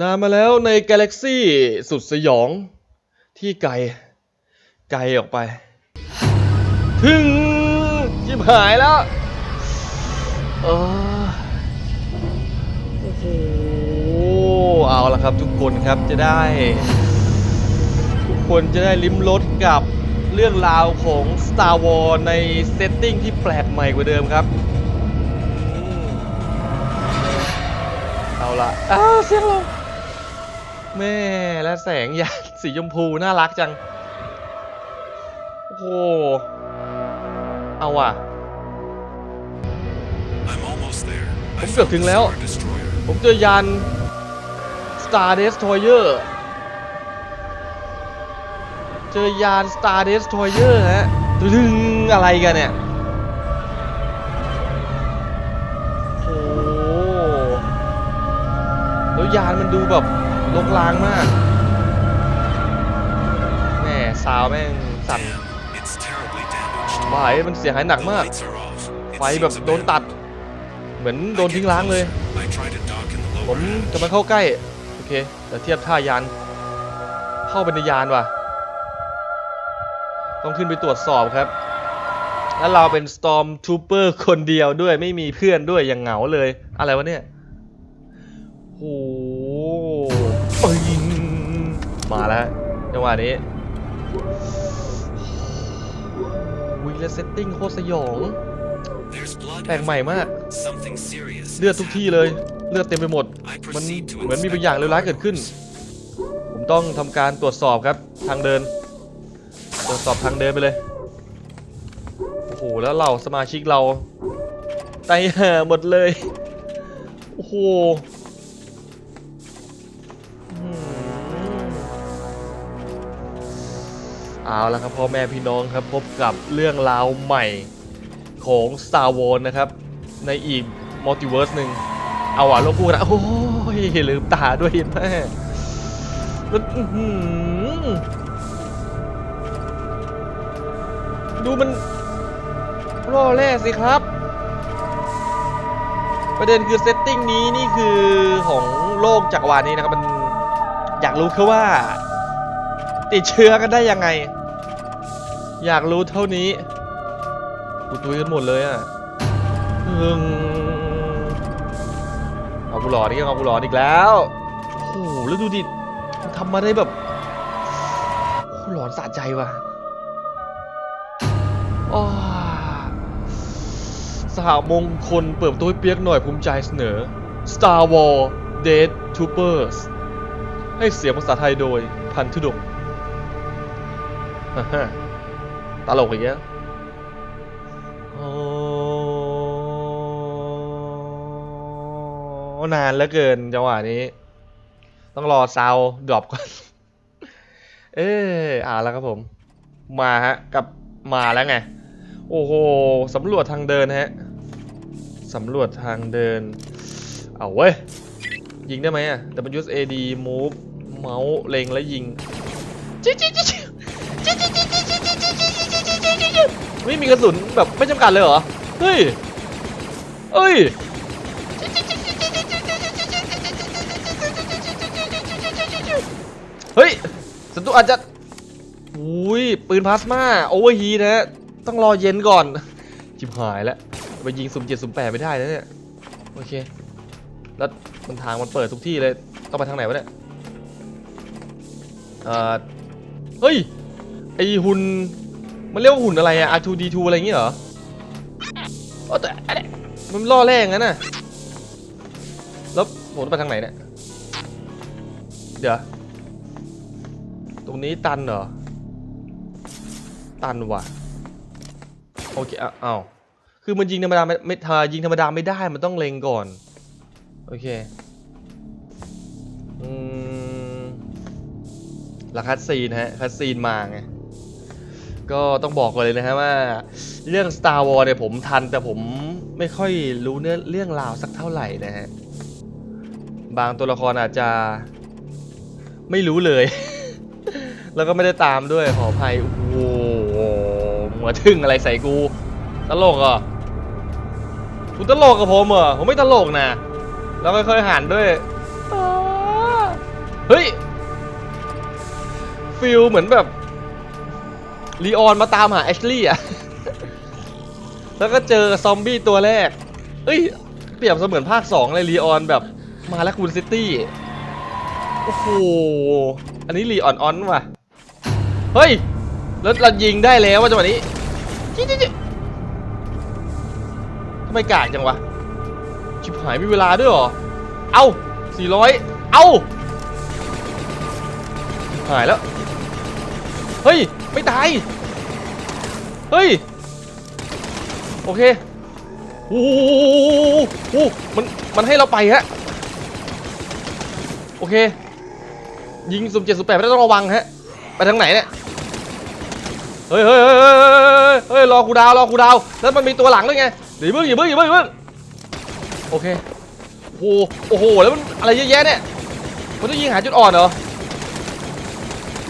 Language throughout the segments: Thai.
นานมาแล้วในกาแล็กซี่สุดสยองที่ไกล ไกลออกไป ถึงยิบหายแล้วโอ้โหเอาละครับทุกคนครับจะได้ ทุกคนจะได้ลิ้มรสกับเรื่องราวของ Star Wars ในเซตติ้งที่แปลกใหม่กว่าเดิมครับเอาละอ้าวเสียงลง แม่และแสงยานสีชมพูน่ารักจัง โอ้โห เอาว่ะ I'm almost there. I ผมเกือบ found ถึ the งแล้ว Star Destroyer. ผมเจอยาน Star Destroyer เจอยาน Star Destroyer ฮะดึงอะไรกันเนี่ยโอ้โหแล้วยานมันดูแบบ ลกลางมากแม่ซาวแม่งสั่นวายมันเสียหายหนักมาก ไฟแบบโดนตัด เหมือนโดนทิ้งล้างเลย ผมจะมาเข้าใกล้ โอเคเดี๋ยวเทียบท่ายาน เข้าไปในยานว่ะ ต้องขึ้นไปตรวจสอบครับ แล้วเราเป็น Storm Trooper คนเดียวด้วยไม่มีเพื่อนด้วยอย่างเหงาเลย อะไรวะเนี่ย มาแล้วจังหวะนี้วิแล้วเซตติ้งโคตรสยอง There's blood แปลกใหม่มาก everywhere. Something serious เลือด has ทุกที่ happened. เลย เลือดเต็มไปหมด I มัน proceed to เหมือนมี inspect บางอย่างเลวร้ายเกิดขึ้น ผมต้องทำการตรวจสอบครับ ทางเดิน ตรวจสอบทางเดินไปเลย โอ้โห แล้วเราสมาชิกเราตายห่าหมดเลย โอ้โห เอาละครับพ่อแม่พี่น้องครับพบกับเรื่องราวใหม่ของ Star Wars นะครับ ในอีกมัลติเวิร์สหนึ่งเอาอะโลกพูดนะโอ้ยลืมตาด้วยแม่แล้วอื้อหือดูมันล่อแร่สิครับ ประเด็นคือเซตติ้งนี้นี่คือของโลกจักรวาลนี้นะครับ มันอยากรู้แค่ว่าติดเชื้อกันได้ยังไง อยากรู้เท่านี้กูตุยกันหมดเลยอะอืมเอากูหลอนอีกแล้วเอากูหลอนอีกแล้วโอ้โหแล้วดูดิทำมาได้แบบหลอนสะใจว่ะอ้สหมงคลเปิดประตัวให้เปียกหน่อยภูมิใจเสนอ Star War Dead Troopers ให้เสียงภาษาไทยโดยพันธุดงค์ฮ่าฮ่า ตลกอีกแล้วโอ้นานเหลือเกินจังหวะนี้ ต้องรอซาวดรอปก่อน เอออ่าแล้วครับผม มาฮะ กับมาแล้วไง โอ้โหสำรวจทางเดินฮะสำรวจทางเดิน เอาเว้ย ยิงได้ไหมอะ W A D move เมาส์เล็งแล้วยิงจิ๊จิ๊จิ๊ ไม่มีกระสุนแบบไม่จำกัดเลยเหรอ เฮ้ย เอ้ย เฮ้ยศัตรูอาจจะ อุ้ย ปืนพลาสมาโอเวอร์ฮีนะฮะต้องรอเย็นก่อน ชิบหายแล้วไปยิงสุ่มเจ็ดสุ่มแปดไม่ได้แล้วเนี่ย โอเค แล้วมันทางมันเปิดทุกที่เลย ต้องไปทางไหนวะเนี่ย เอ่อ เฮ้ย ไอหุ่น มันเรียกว่าหุ่นอะไรอะ R2D2 อะไรอย่างเงี้ยเหรอโอ้แต่อะไรมันล่อแร่งั้นน่ะ แล้วผมไปทางไหนเนี่ย เดี๋ยว ตรงนี้ตันเหรอ ตันว่ะ โอเคอ้าวคือมันยิงธรรมดาไม่ไม่ยิงธรรมดาไม่ได้ มันต้องเล็งก่อน โอเค อืมแล้วคัดซีนฮะ คัดซีนมาไง ก็ต้องบอกก่อนเลยนะฮะว่า เรื่อง Star Wars เนี่ยผมทันแต่ผมไม่ค่อยรู้เนื้อเรื่องราวสักเท่าไหร่นะฮะ บางตัวละครอาจจะไม่รู้เลย แล้วก็ไม่ได้ตามด้วยขออภัย โอ้โหหัวทึ่งอะไรใส่กูตลกอะคุณตลกกับผมเหรอผมไม่ตลกนะ แล้วค่อยๆหันด้วยเฮ้ยฟิลเหมือนแบบ ลีออนมาตามหาแอชลี่อะ แล้วก็เจอซอมบี้ตัวแรก เอ้ย เปรียบเสมือนภาค 2 เลยลีออนแบบมาแล้วคูนซิตี้ โอ้โห อันนี้ลีออนออนว่ะ เฮ้ย แล้วเรายิงได้แล้วว่าจังหวะนี้จิ๊จิ๊ทำไมกากจังวะ ชิบหายมีเวลาด้วยหรอ เอา 400 เอาหายแล้ว เฮ้ย ไม่ตาย เฮ้ย โอเคโอ้โหมัน มันให้เราไปฮะ โอเค ยิงสุ่มเจ็ดสุ่มแปดไม่ต้องระวังฮะ ไปทางไหนเนี่ย เฮ้ยเฮ้ยเฮ้ยเฮ้ยรอกูดาว รอกูดาว แล้วมันมีตัวหลังด้วยไงเดี๋ยวอย่าเพิ่งอย่าเพิ่งอย่าเพิ่งอย่าเพิ่งโอเค โอ้โห โอ้โห แล้วมันอะไรเยอะแยะเนี่ย มันต้องยิงหาจุดอ่อนเหรอ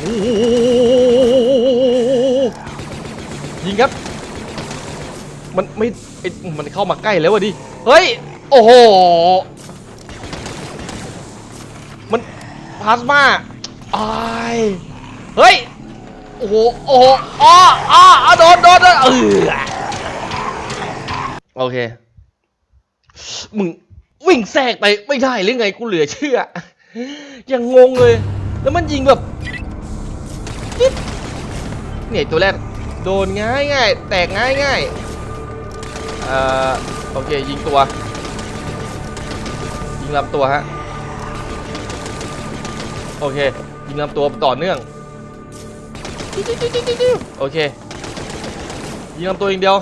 โอ้โหยิงครับ มันไม่ไอ้มันเข้ามาใกล้แล้ววะดิ เฮ้ย โอ้โห มันพลาสมาอ้ายเฮ้ย โอ้โห โอ้โหอ้ออ้ออ้อโดนโดนโดนเออโอเค มึงวิ่งแทรกไปไม่ได้หรือไงกูเหลือเชื่อ ยังงงเลย แล้วมันยิงแบบ เนี่ยตัวแรกโดนง่ายง่ายแตกง่ายง่ายเอ่อโอเคยิงตัว ยิงลำตัวฮะโอเคยิงลำตัวต่อเนื่องโอเคยิงลำตัวอย่างเดียว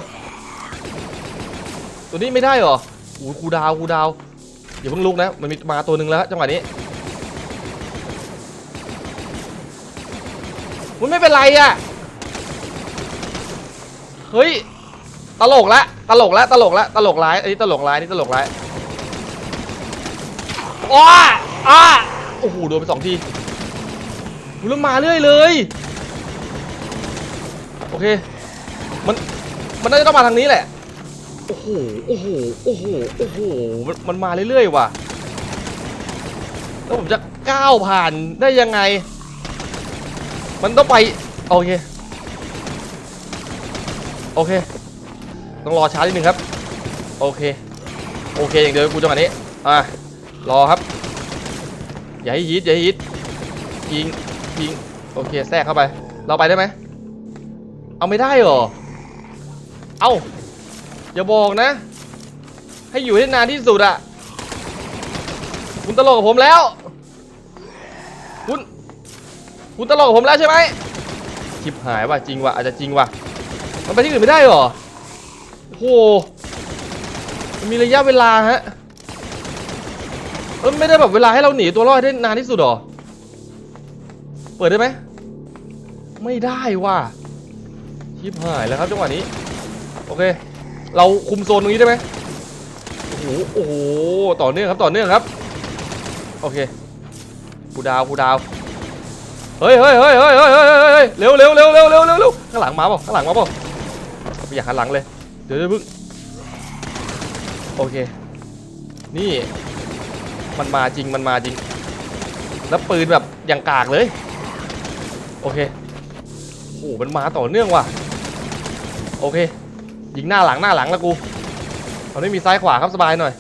ตัวนี้ไม่ได้เหรอโอ้ยคูดาวคูดาวอย่าเพิ่งลุกนะมันมีมาตัวหนึ่งแล้วจังหวะนี้มันไม่เป็นไรอะ เฮ้ย ตลกละ ตลกละ ตลกละ ตลกร้าย อันนี้ตลกร้ายอันนี่ตลกร้ายอ้าอ้าโอ้โห โดนไปสองทีอุ๊ยแล้วมาเรื่อยเลย โอเค มัน มันน่าจะต้องมาทางนี้แหละ โอ้โห โอ้โห โอ้โห โอ้โห มันมันมาเรื่อยๆว่ะ แล้วผมจะก้าวผ่านได้ยังไง มันต้องไป โอเค โอเค ต้องรอช้านิดนึงครับ โอเค โอเคอย่างเดียวกูจังหวะนี้ อะ รอครับ อย่าให้ยิดอย่าให้ยิดยิงยิง โอเค แทรกเข้าไป เราไปได้ไหม เอาไม่ได้เหรอ เอาอย่าบอกนะ ให้อยู่ให้นานที่สุดอะคุณตลกกับผมแล้ว คุณ คุณตลกกับผมแล้วใช่ไหมชิบหายว่ะจริงว่ะอาจจะจริงว่ะ มันไปที่อื่นไม่ได้หรอโอ้โหมันมีระยะเวลาฮะเออไม่ได้แบบเวลาให้เราหนีตัวรอดได้นานที่สุดหรอ เปิดได้ไหม ไม่ได้ว่ะชิบหายแล้วครับจังหวะนี้ โอเค เราคุมโซนตรงนี้ได้ไหมโอ้โห โอ้โห ต่อเนื่องครับ ต่อเนื่องครับ โอเคกูดาวกูดาวเฮ้ยเฮ้ยเฮ้ยเฮ้ยเฮ้ยเฮ้ยเร็วเร็วเร็วเร็วเร็วเร็วข้างหลังมาเปล่าข้างหลังมาเปล่า อยากหันหลังเลย เดี๋ยวเดี๋ยวพึ่งโอเค นี่ มันมาจริงมันมาจริง แล้วปืนแบบอย่างกากเลย โอเคโอ้โหมันมาต่อเนื่องว่ะ โอเค ยิงหน้าหลังหน้าหลังแล้วกูมันไม่มีซ้ายขวาครับสบายหน่อย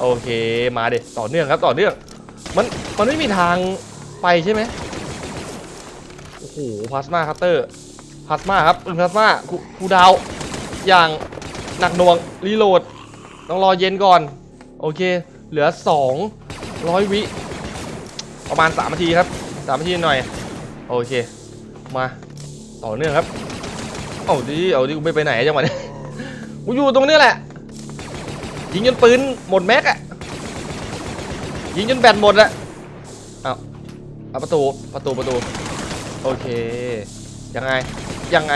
โอเค มาเด็ต่อเนื่องครับต่อเนื่อง มันมันไม่มีทางไปใช่ไหมโอ้โหพลาสมาคัตเตอร์ พลาสมาครับปืนพลาสมาคูคูดาวอย่างหนักหน่วงรีโหลดต้องรอเย็นก่อน โอเค เหลือ 200 วิ ประมาณ 3 นาทีครับ 3 นาทีหน่อย โอเค มาต่อเนื่องครับ เอาดิ เอาดิ กูไม่ไปไหนจังหวะนี้กูอยู่ตรงนี้แหละ ยิงจนปืนหมดแม็กอะยิงจนแบตหมดอะเอาเอาประตู ประตู ประตู โอเค ยังไง ยังไง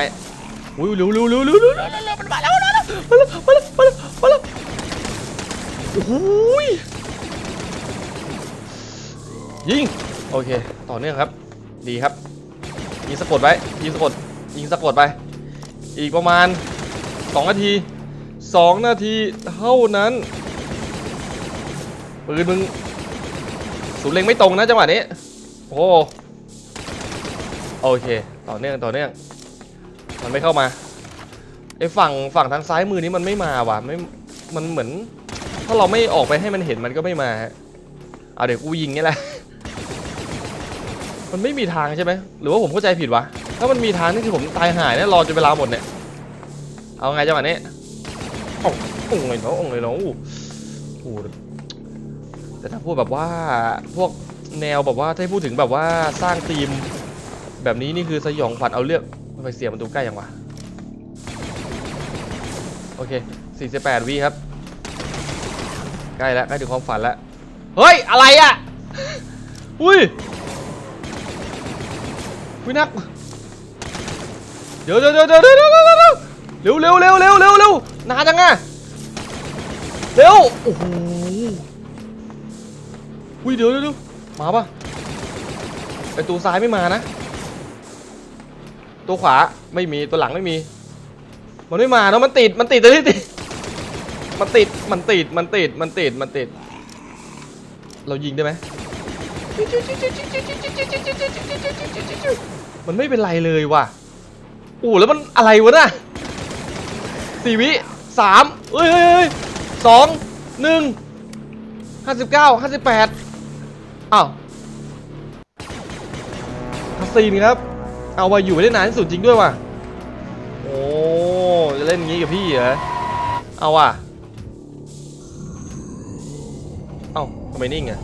อุ้ยเร็วเร็วเร็วเร็วเร็วเร็วเร็วมันมาแล้วมาแล้วมาแล้วมาแล้วมาแล้วมาแล้วโอ้โหยยิงโอเคต่อเนื่องครับ ดีครับ ยิงสะกดไว้ยิงสะกดยิงสะกดไป อีกประมาณ 2 นาที 2 นาทีเท่านั้นปืนมึงสูนเล็งไม่ตรงนะจังหวะนี้โอ้โอเค ต่อเนื่องต่อเนื่อง มันไม่เข้ามาไอ้ฝั่งฝั่งทางซ้ายมือนี้มันไม่มาว่ะไม่มันเหมือน ถ้าเราไม่ออกไปให้มันเห็นมันก็ไม่มาฮะเอาเดี๋ยวกูยิงนี่แหละมันไม่มีทางใช่ไหมหรือว่าผมเข้าใจผิดวะถ้ามันมีทางนี่คือผมตายหายแน่รอจนเวลาหมดเนี่ยเอาไงจังหวะนี้โอ้องเลยเนาะองเลยเนาะอู้หูแต่ถ้าพูดแบบว่าพวกแนวแบบว่าถ้าพูดถึงแบบว่าสร้างธีมแบบนี้นี่คือสยองขวัญเอาเลือกทำ ไมเสียงมันดูใกล้ยังวะ โอเค 48วิครับ ใกล้แล้วใกล้ถึงความฝันแล้ว เฮ้ย อะไรอะ อุ้ย อุ้ยนัก เดี๋ยวเดี๋ยวเดี๋ยวเดี๋ยวเดี๋ยวเดี๋ยวเดี๋ยวเร็วเร็วเร็วเร็วเร็วเร็วนานจังอะเร็ว โอ้โห อุ้ยเดี๋ยวเดี๋ยวเดี๋ยวมาปะไอตัวซ้ายไม่มานะ ตัวขวาไม่มีตัวหลังไม่มี มันไม่มาเนาะมันติดมันติดแต่ที่ติดมันติดมันติดมันติดมันติดมันติด เรายิงได้ไหมมันไม่เป็นไรเลยว่ะโอ้แล้วมันอะไรวะน่ะสี่วิสามเอ้ยเฮ้ยเฮ้ยสองหนึ่งห้าสิบเก้าห้าสิบแปดอ้าวคัสซีนครับ เอาไปอยู่ได้นานที่สุดจริงด้วยว่ะ โอ้จะเล่นงี้กับพี่เหรอ เอาว่ะ เอ้าทำไมนิ่งอะ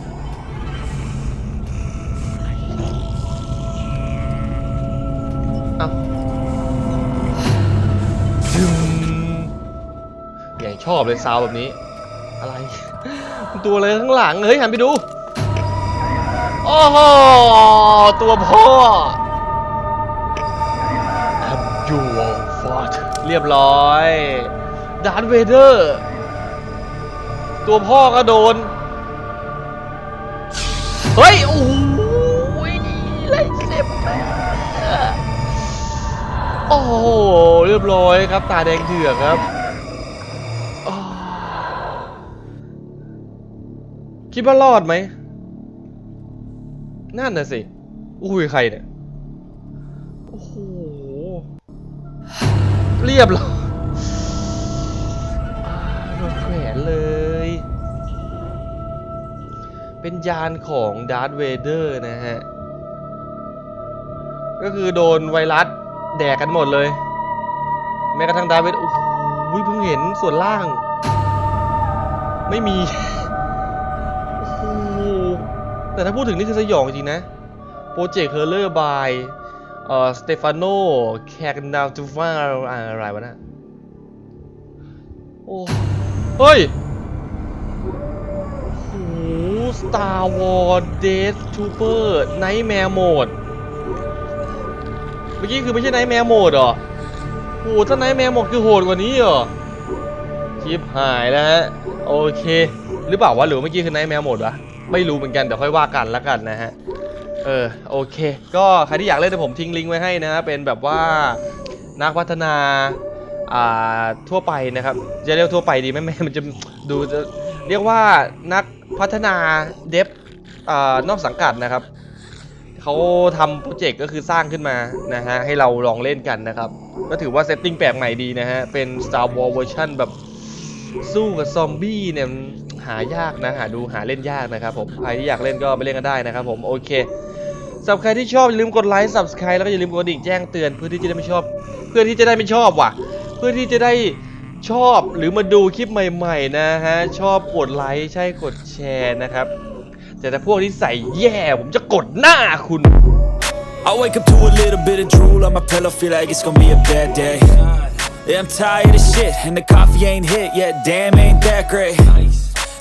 เอ้าดึงอย่างชอบเลยซาวแบบนี้ อะไร ตัวอะไรข้างหลัง เฮ้ยหันไปดู โอ้โห ตัวพ่อ เรียบร้อยดาร์ธเวเดอร์ ตัวพ่อก็โดน เฮ้ย โอ้ยไล่เจ็บแม่โอ้โห เรียบร้อยครับตาแดงเถือกครับ คิดว่ารอดไหม นั่นน่ะสิ อุ้ย ใครเนี่ย โอ้โห เรียบร้อยอ่าโดนแขวนเลย เป็นยานของดาร์ธเวเดอร์นะฮะ ก็คือโดนไวรัสแดกกันหมดเลย แม้กระทั่งดาร์ธเวเดอร์โอ้โหเพิ่งเห็นส่วนล่าง ไม่มีโอ้แต่ถ้าพูดถึงนี่คือสยองจริงนะ โปรเจกต์เฮอร์เลอร์บาย เอ่อสเตฟานโนแคกนาตูฟาอะไรวะนะโอ้เฮ้ยโอ้สตาร์วอร์เดสทูเปอร์ไนท์แมร์โหมดเมื่อกี้คือไม่ใช่ไนท์แมร์โหมดหรอโอ้ถ้าไนท์แมร์โหมดคือโหดกว่านี้เหรอชิปหายแล้วฮะโอเค หรือเปล่าวะหรือเมื่อกี้คือไนท์แมร์โหมดวะไม่รู้เหมือนกันเดี๋ยวค่อยว่ากันแล้วกันนะฮะ เออโอเค ก็ใครที่อยากเล่นเดี๋ยวผมทิ้งลิงก์ไว้ให้นะฮะเป็นแบบว่านักพัฒนาอ่าทั่วไปนะครับจะเรียกทั่วไปดีไหมไม่มันจะดูจะเรียกว่านักพัฒนาเดฟอ่านอกสังกัดนะครับเขาทำโปรเจกต์ก็คือสร้างขึ้นมานะฮะให้เราลองเล่นกันนะครับ ก็ถือว่าเซตติ้งแปลกใหม่ดีนะฮะ เป็น Star Wars เวอร์ชันแบบสู้กับซอมบี้เนี่ยหายากนะ หาดูหาเล่นยากนะครับผม ใครที่อยากเล่นก็ไปเล่นกันได้นะครับผม โอเค สำหรับใครที่ชอบอย่าลืมกดไลค์ subscribe แล้วก็อย่าลืมกดกระดิ่งแจ้งเตือนเพื่อที่จะได้ไม่ชอบ เพื่อที่จะได้ไม่ชอบว่ะ เพื่อที่จะได้ชอบหรือมาดูคลิปใหม่ๆนะฮะชอบกดไลค์ใช่กดแชร์นะครับ แต่ถ้าพวกที่ใส่แย่ผมจะกดหน้าคุณ I wake up to a little bit of drool on my pillow, feel like it's gonna be a bad day. Yeah, I'm tired of shit, and the coffee ain't hit yet, damn, ain't that great.